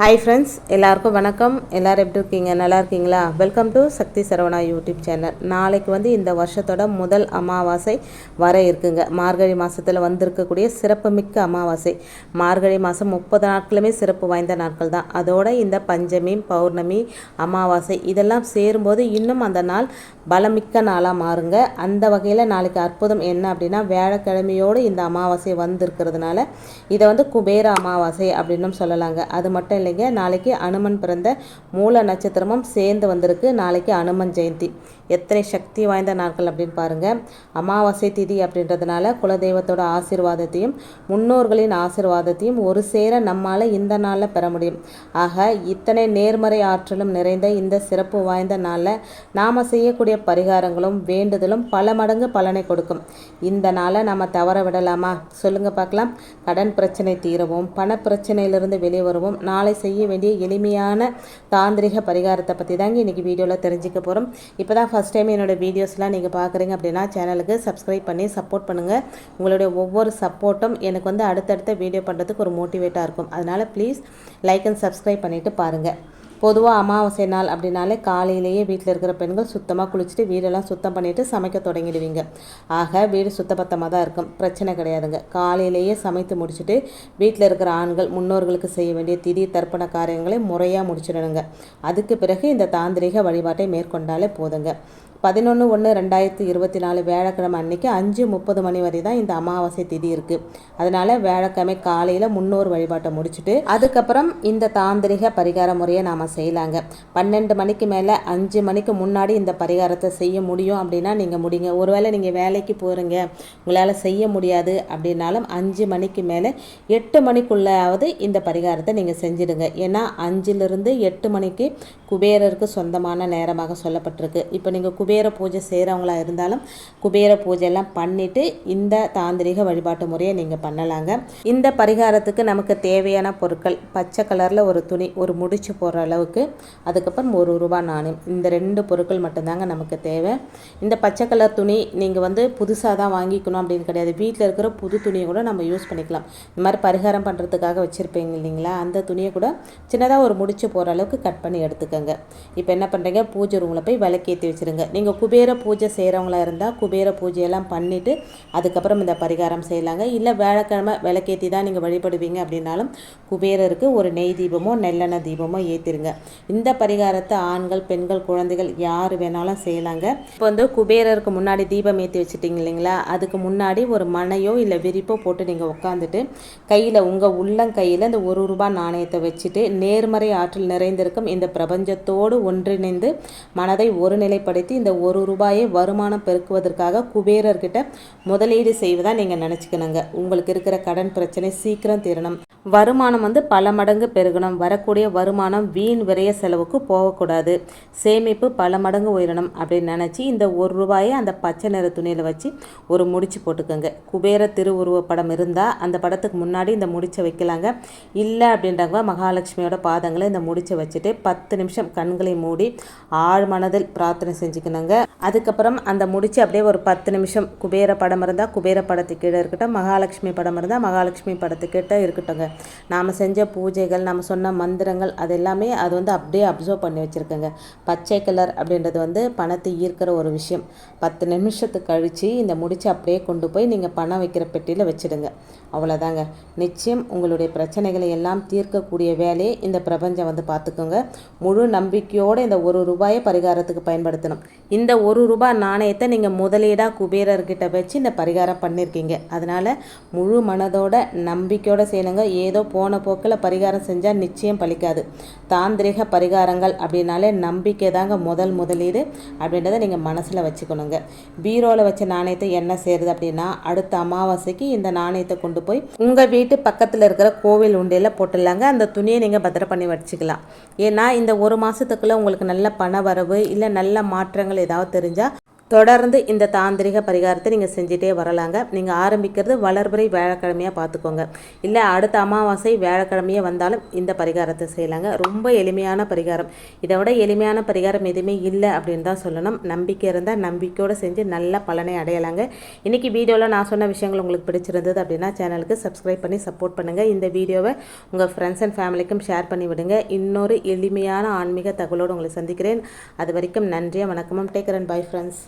Hi friends எல்லாருக்கும் வணக்கம். எல்லோரும் எப்படி இருக்கீங்க? நல்லா இருக்கீங்களா? Welcome to Sakthi Saravana YouTube channel. நாளைக்கு வந்து இந்த வருஷத்தோட முதல் அமாவாசை வர இருக்குங்க. மார்கழி மாதத்தில் வந்திருக்கக்கூடிய சிறப்புமிக்க அமாவாசை. மார்கழி மாதம் முப்பது நாட்களுமே சிறப்பு வாய்ந்த நாட்கள் தான். அதோட இந்த பஞ்சமி பௌர்ணமி அமாவாசை இதெல்லாம் சேரும்போது இன்னும் அந்த நாள் பலமிக்க நாளாக மாறுங்க. அந்த வகையில் நாளைக்கு அற்புதம் என்ன அப்படின்னா வியாழக்கிழமையோடு இந்த அமாவாசை வந்திருக்கிறதுனால இதை வந்து குபேர அமாவாசை அப்படின்னும் சொல்லலாங்க. அது மட்டும் இல்லைங்க நாளைக்கு அனுமன் பிறந்த மூல நட்சத்திரமும் சேர்ந்து வந்திருக்கு. நாளைக்கு அனுமன் ஜெயந்தி. எத்தனை சக்தி வாய்ந்த நாட்கள் அப்படின்னு பாருங்கள் அமாவாசை திதி அப்படின்றதுனால குலதெய்வத்தோட ஆசிர்வாதத்தையும் முன்னோர்களின் ஆசீர்வாதத்தையும் ஒரு சேர நம்மால் இந்த நாளில் பெற முடியும். ஆக இத்தனை நேர்மறை ஆற்றலும் நிறைந்த இந்த சிறப்பு வாய்ந்த நாளில் நாம் செய்யக்கூடிய பரிகாரங்களும் வேண்டுதலும் பல மடங்கு பலனை கொடுக்கும். இந்த நாளை நம்ம தவற விடலாமா? சொல்லுங்கள் பார்க்கலாம். கடன் பிரச்சனை தீரவும் பண பிரச்சனையிலிருந்து வெளியே வருவோம் நாளை செய்ய வேண்டிய எளிமையான தாந்திரிக பரிகாரத்தை பற்றி தாங்க இன்றைக்கி வீடியோவில் தெரிஞ்சுக்க போகிறோம் இப்போ தான் ஃபஸ்ட் டைம் என்னோடய வீடியோஸ்லாம் நீங்கள் பார்க்குறீங்க அப்படின்னா சேனலுக்கு சப்ஸ்கிரைப் பண்ணி சப்போர்ட் பண்ணுங்கள் உங்களுடைய ஒவ்வொரு சப்போர்ட்டும் எனக்கு வந்து அடுத்தடுத்த வீடியோ பண்ணுறதுக்கு ஒரு மோட்டிவேட்டாக இருக்கும். அதனால் ப்ளீஸ் லைக் அண்ட் சப்ஸ்கிரைப் பண்ணிவிட்டு பாருங்கள் பொதுவாக அமாவாசை நாள் அப்படின்னாலே காலையிலேயே வீட்டில் இருக்கிற பெண்கள் சுத்தமாக குளிச்சுட்டு வீடெல்லாம் சுத்தம் பண்ணிவிட்டு சமைக்க தொடங்கிடுவீங்க. ஆக வீடு சுத்தபத்தமாக தான் இருக்கும். பிரச்சனை கிடையாதுங்க. காலையிலேயே சமைத்து முடிச்சுட்டு வீட்டில் இருக்கிற ஆண்கள் முன்னோர்களுக்கு செய்ய வேண்டிய திதி தர்ப்பண காரியங்களை முறையாக முடிச்சிடணுங்க. அதுக்கு பிறகு இந்த தாந்திரிக வழிபாட்டை மேற்கொண்டாலே போதுங்க. பதினொன்று ஒன்று ரெண்டாயிரத்தி இருபத்தி நாலு வியாழக்கிழமை அன்றைக்கி அஞ்சு முப்பது மணி வரை தான் இந்த அமாவாசை திதி இருக்குது அதனால் வியாழக்கிழமை காலையில் முன்னோர் வழிபாட்டை முடிச்சுட்டு அதுக்கப்புறம் இந்த தாந்திரிக பரிகார முறையை நாம் செய்யலாங்க. பன்னெண்டு மணிக்கு மேலே அஞ்சு மணிக்கு முன்னாடி இந்த பரிகாரத்தை செய்ய முடியும் அப்படின்னா நீங்கள் முடிங்க. ஒருவேளை நீங்கள் வேலைக்கு போகிறீங்க உங்களால் செய்ய முடியாது அப்படின்னாலும் அஞ்சு மணிக்கு மேலே எட்டு மணிக்குள்ளாவது இந்த பரிகாரத்தை நீங்கள் செஞ்சிடுங்க. ஏன்னா அஞ்சிலிருந்து எட்டு மணிக்கு குபேரருக்கு சொந்தமான நேரமாக சொல்லப்பட்டிருக்கு. இப்போ நீங்கள் குபேர குபேர பூஜை செய்கிறவங்களா இருந்தாலும் குபேர பூஜையெல்லாம் பண்ணிவிட்டு இந்த தாந்திரிக வழிபாட்டு முறையை நீங்கள் பண்ணலாங்க. இந்த பரிகாரத்துக்கு நமக்கு தேவையான பொருட்கள் பச்சை கலரில் ஒரு துணி ஒரு முடிச்சு போடுற அளவுக்கு அதுக்கப்புறம் ஒரு ரூபா நாணயம். இந்த ரெண்டு பொருட்கள் மட்டும்தாங்க நமக்கு தேவை. இந்த பச்சை கலர் துணி நீங்கள் வந்து புதுசாக தான் வாங்கிக்கணும் அப்படின்னு கிடையாது. வீட்டில் இருக்கிற புது துணியை கூட நம்ம யூஸ் பண்ணிக்கலாம். இந்த மாதிரி பரிகாரம் பண்ணுறதுக்காக வச்சுருப்பீங்க இல்லைங்களா? அந்த துணியை கூட சின்னதாக ஒரு முடிச்சு போகிற அளவுக்கு கட் பண்ணி எடுத்துக்கோங்க. இப்போ என்ன பண்ணுறீங்க பூஜை ரூமில் போய் விளக்கேற்றி வச்சுருங்க. நீங்கள் குபேர பூஜை செய்கிறவங்களா இருந்தால் குபேர பூஜையெல்லாம் பண்ணிவிட்டு அதுக்கப்புறம் இந்த பரிகாரம் செய்யலாங்க. இல்லை வேலைக்கிழமை விளக்கேற்றி தான் நீங்கள் வழிபடுவீங்க அப்படின்னாலும் குபேரருக்கு ஒரு நெய் தீபமோ நெல்லெண்ணெய் தீபமோ ஏற்றிருங்க இந்த பரிகாரத்தை ஆண்கள் பெண்கள் குழந்தைகள் யார் வேணாலும் செய்யலாங்க. இப்போ வந்து குபேரருக்கு முன்னாடி தீபம் ஏற்றி வச்சுட்டிங்க இல்லைங்களா? அதுக்கு முன்னாடி ஒரு மனையோ இல்லை விரிப்போ போட்டு நீங்கள் உட்காந்துட்டு கையில் உங்கள் உள்ளங்கையில் இந்த ஒரு ரூபாய் நாணயத்தை வச்சுட்டு நேர்மறை ஆற்றல் நிறைந்திருக்கும் இந்த பிரபஞ்சத்தோடு ஒன்றிணைந்து மனதை ஒருநிலைப்படுத்தி இந்த ஒரு ரூபாயை வருமானம் பெருக்குவதற்காக குபேரர்கிட்ட முதலீடு செய்வதாக நீங்கள் நினச்சிக்கணுங்க. உங்களுக்கு இருக்கிற கடன் பிரச்சனை சீக்கிரம் தீரணும். வருமானம் வந்து பல மடங்கு பெருகணும். வரக்கூடிய வருமானம் வீண் விரைய செலவுக்கு போகக்கூடாது. சேமிப்பு பல மடங்கு உயரணும் அப்படின்னு நினச்சி இந்த ஒரு ரூபாயை அந்த பச்சை நிற துணியில் வச்சு ஒரு முடிச்சு போட்டுக்கோங்க. குபேர திருவுருவ படம் இருந்தால் அந்த படத்துக்கு முன்னாடி இந்த முடிச்சை வைக்கலாங்க. இல்லை அப்படின்றவங்க மகாலட்சுமியோட பாதங்களை இந்த முடிச்சை வச்சுட்டு பத்து நிமிஷம் கண்களை மூடி ஆழ் மனதில் பிரார்த்தனை பண்ணுங்க. அதுக்கப்புறம் அந்த முடிச்சு அப்படியே ஒரு பத்து நிமிஷம் குபேர படம் இருந்தால் குபேர படத்துக்கிட்ட கீழே இருக்கட்டும் மகாலட்சுமி படம் இருந்தால் மகாலட்சுமி படத்துக்கிட்ட இருக்கட்டும்ங்க நாம் செஞ்ச பூஜைகள் நம்ம சொன்ன மந்திரங்கள் அது எல்லாமே அது வந்து அப்படியே அப்சர்வ் பண்ணி வச்சுருக்கேங்க. பச்சை கலர் அப்படின்றது வந்து பணத்தை ஈர்க்கிற ஒரு விஷயம். பத்து நிமிஷத்துக்கு கழித்து இந்த முடிச்சு அப்படியே கொண்டு போய் நீங்கள் பணம் வைக்கிற பெட்டியில் வச்சுடுங்க. அவ்வளோதாங்க நிச்சயம் உங்களுடைய பிரச்சனைகளை எல்லாம் தீர்க்கக்கூடிய வேலையை இந்த பிரபஞ்சம் வந்து பார்த்துக்கோங்க. முழு நம்பிக்கையோடு இந்த ஒரு ரூபாயை பரிகாரத்துக்கு பயன்படுத்தணும். இந்த ஒரு ரூபா நாணயத்தை நீங்கள் முதலீடாக குபேரர்கிட்ட வச்சு இந்த பரிகாரம் பண்ணியிருக்கீங்க அதனால் முழு மனதோட நம்பிக்கையோடு செய்யணுங்க. ஏதோ போன போக்கில் பரிகாரம் செஞ்சால் நிச்சயம் பலிக்காது தாந்திரிக பரிகாரங்கள் அப்படின்னாலே நம்பிக்கை தாங்க முதல் முதலீடு அப்படின்றத நீங்கள் மனசில் வச்சுக்கணுங்க. பீரோவில் வச்ச நாணயத்தை என்ன செய்கிறது அப்படின்னா அடுத்த அமாவாசைக்கு இந்த நாணயத்தை கொண்டு போய் உங்கள் வீட்டு பக்கத்தில் இருக்கிற கோவில் உண்டியில் போட்டுடலாங்க. அந்த துணியை நீங்கள் பத்திரம் பண்ணி வச்சுக்கலாம். ஏன்னா இந்த ஒரு மாதத்துக்குள்ளே உங்களுக்கு நல்ல பண வரவு இல்லை நல்ல மாற்றங்கள் ஏதாவது தெரிஞ்சால் தொடர்ந்து இந்த தாந்திரிக பரிகாரத்தை நீங்கள் செஞ்சுட்டே வரலாங்க. நீங்கள் ஆரம்பிக்கிறது வளர்பிறை வியாழக்கிழமையாக பார்த்துக்கோங்க இல்லை அடுத்த அமாவாசை வியாழக்கிழமையே வந்தாலும் இந்த பரிகாரத்தை செய்யலாங்க. ரொம்ப எளிமையான பரிகாரம். இதை விட எளிமையான பரிகாரம் எதுவுமே இல்லை அப்படின்னு தான் சொல்லணும். நம்பிக்கை இருந்தால் நம்பிக்கையோடு செஞ்சு நல்ல பலனை அடையலாங்க. இன்றைக்கி வீடியோவில் நான் சொன்ன விஷயங்கள் உங்களுக்கு பிடிச்சிருந்தது அப்படின்னா சேனலுக்கு சப்ஸ்கிரைப் பண்ணி சப்போர்ட் பண்ணுங்கள் இந்த வீடியோவை உங்கள் ஃப்ரெண்ட்ஸ் அண்ட் ஃபேமிலிக்கும் ஷேர் பண்ணி விடுங்க. இன்னொரு எளிமையான ஆன்மீக தகவலோடு உங்களை சந்திக்கிறேன். அது வரைக்கும் நன்றியாக வணக்கமும். Take and bye friends